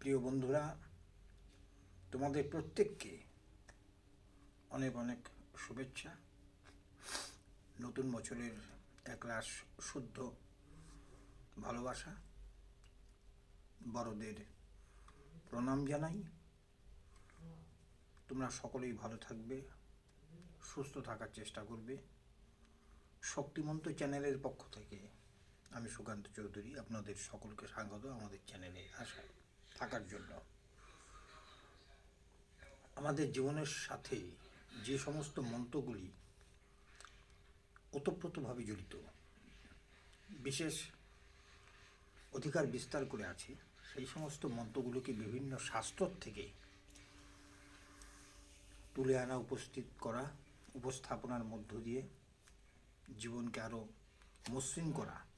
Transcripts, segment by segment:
প্রিয় বন্ধুরা, তোমাদের প্রত্যেককে অনেক অনেক শুভেচ্ছা। নতুন বছরের এক রাস শুদ্ধ ভালোবাসা। বড়দের প্রণাম জানাই। তোমরা সকলেই ভালো থাকবে, সুস্থ থাকার চেষ্টা করবে। শক্তিমন্ত চ্যানেলের পক্ষ থেকে আমি সুকান্ত চৌধুরী, আপনাদের সকলকে স্বাগত আমাদের চ্যানেলে আসা থাকার জন্য। আমাদের জীবনের সাথে যে সমস্ত মন্ত্রগুলি ওতপ্রোতভাবে জড়িত, বিশেষ অধিকার বিস্তার করে আছে, সেই সমস্ত মন্ত্রগুলোকে বিভিন্ন শাস্ত্র থেকে তুলে আনা, উপস্থিত করা, উপস্থাপনার মধ্য দিয়ে জীবনকে আরও মসৃণ করা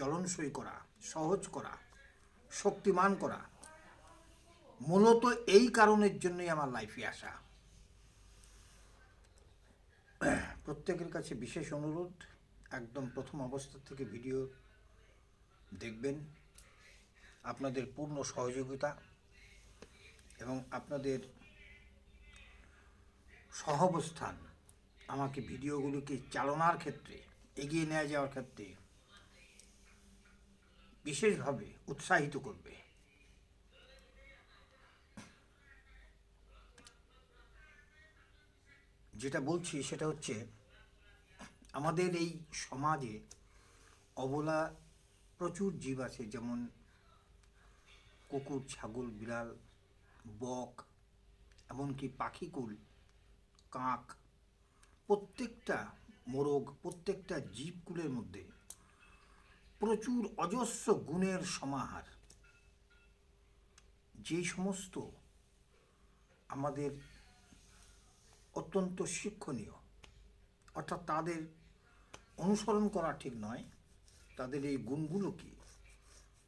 চলনসই করা, সহজ করা, শক্তিমান করা, মূলত এই কারণের জন্যই আমার লাইফে আসা। প্রত্যেকের কাছে বিশেষ অনুরোধ, একদম প্রথম অবস্থা থেকে ভিডিও দেখবেন। আপনাদের পূর্ণ সহযোগিতা এবং আপনাদের সহাবস্থান আমাকে ভিডিওগুলোকে চালনার ক্ষেত্রে, এগিয়ে নিয়ে যাওয়ার ক্ষেত্রে বিশেষভাবে উৎসাহিত করবে। যেটা বলছি সেটা হচ্ছে, আমাদের এই সমাজে অবলা প্রচুর জীব আছে, যেমন কুকুর, ছাগল, বিড়াল, বক, এমনকি পাখিকুল, কাক, প্রত্যেকটা মোরগ, প্রত্যেকটা জীবকুলের মধ্যে প্রচুর অজস্র গুণের সমাহার। যে সমস্ত আমাদের অত্যন্ত শিক্ষণীয়, অর্থাৎ তাদের অনুসরণ করা ঠিক নয়, তাদের এই গুণগুলোকে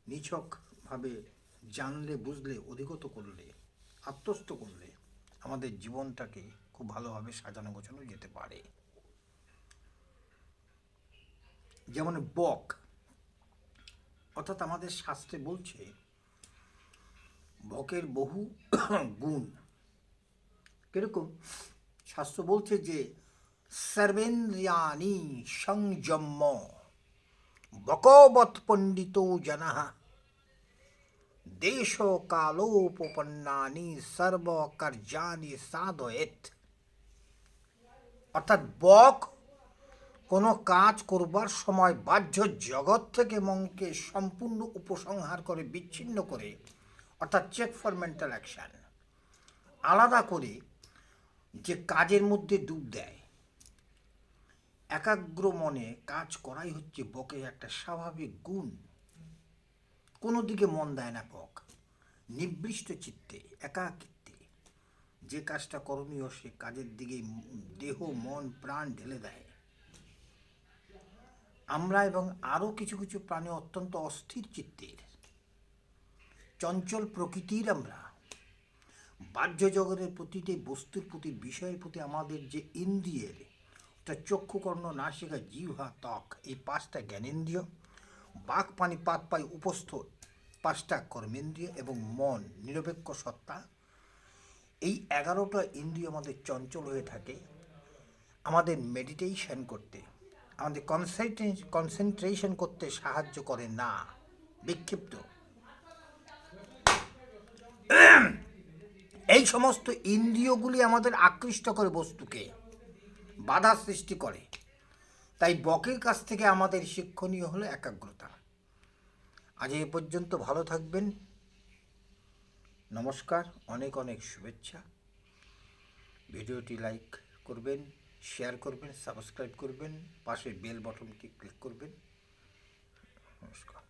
নিছকভাবে জানলে, বুঝলে, অধিগত করলে, আত্মস্থ করলে আমাদের জীবনটাকে খুব ভালোভাবে সাজানো গোছানো যেতে পারে। যেমন বক অর্থাৎ আমাদের শাস্ত্রে বলছে, বকের বহু গুণ। কীরকম? শাস্ত্র বলছে যে সর্বেন্দ্রিয়ানি সংযম্য, বকবৎ পণ্ডিত জনা। দেশ কালোপন্নানি সর্বকার্যানি সাধয়েত অর্থাৎ বক কোনো কাজ করবার সময় বাহ্য জগৎ থেকে মনকে সম্পূর্ণ উপসংহার করে, বিচ্ছিন্ন করে, অর্থাৎ চেক ফর মেন্টাল অ্যাকশন আলাদা করে যে কাজের মধ্যে ডুব দেয়। একাগ্র মনে কাজ করাই হচ্ছে বকের একটা স্বাভাবিক গুণ। কোনো দিকে মন দেয় না বক। নিবৃষ্ট চিত্তে, একাকিত্বে। যে কাজটা করণীয় সে কাজের দিকে দেহ, মন, প্রাণ ঢেলে দেয়। আমরা এবং আরও কিছু কিছু প্রাণী অত্যন্ত অস্থির চিত্তের। চঞ্চল প্রকৃতির আমরা। বাহ্য জগতের প্রতিটি বস্তুর প্রতি, বিষয়ের প্রতি আমাদের যে ইন্দ্রিয়ের তা চক্ষু কর্ণ নাসিকা, জিহ্বা, ত্বক, এই পাঁচটা জ্ঞানেন্দ্রিয়, বাক, পানি, পাত, পাই, উপস্থ পাঁচটা কর্মেন্দ্রিয় এবং মন, নিরপেক্ষ সত্তা, এই এগারোটা ইন্দ্রিয় আমাদের চঞ্চল হয়ে থাকে, আমাদের মেডিটেশন করতে। আমাদের কনসেন্ট্রে কনসেন্ট্রেশন করতে সাহায্য করে না। বিক্ষিপ্ত। এই সমস্ত ইন্দ্রিয়গুলি আমাদের আকৃষ্ট করে বস্তুকে। বাধা সৃষ্টি করে। তাই বকের কাছ থেকে আমাদের শিক্ষণীয় হলো একাগ্রতা। আজ এ পর্যন্ত ভালো থাকবেন। নমস্কার, অনেক অনেক শুভেচ্ছা। ভিডিওটি লাইক করবেন। শেয়ার করবেন সাবস্ক্রাইব করবেন পাশে বেল বটনটি ক্লিক করবেন। নমস্কার।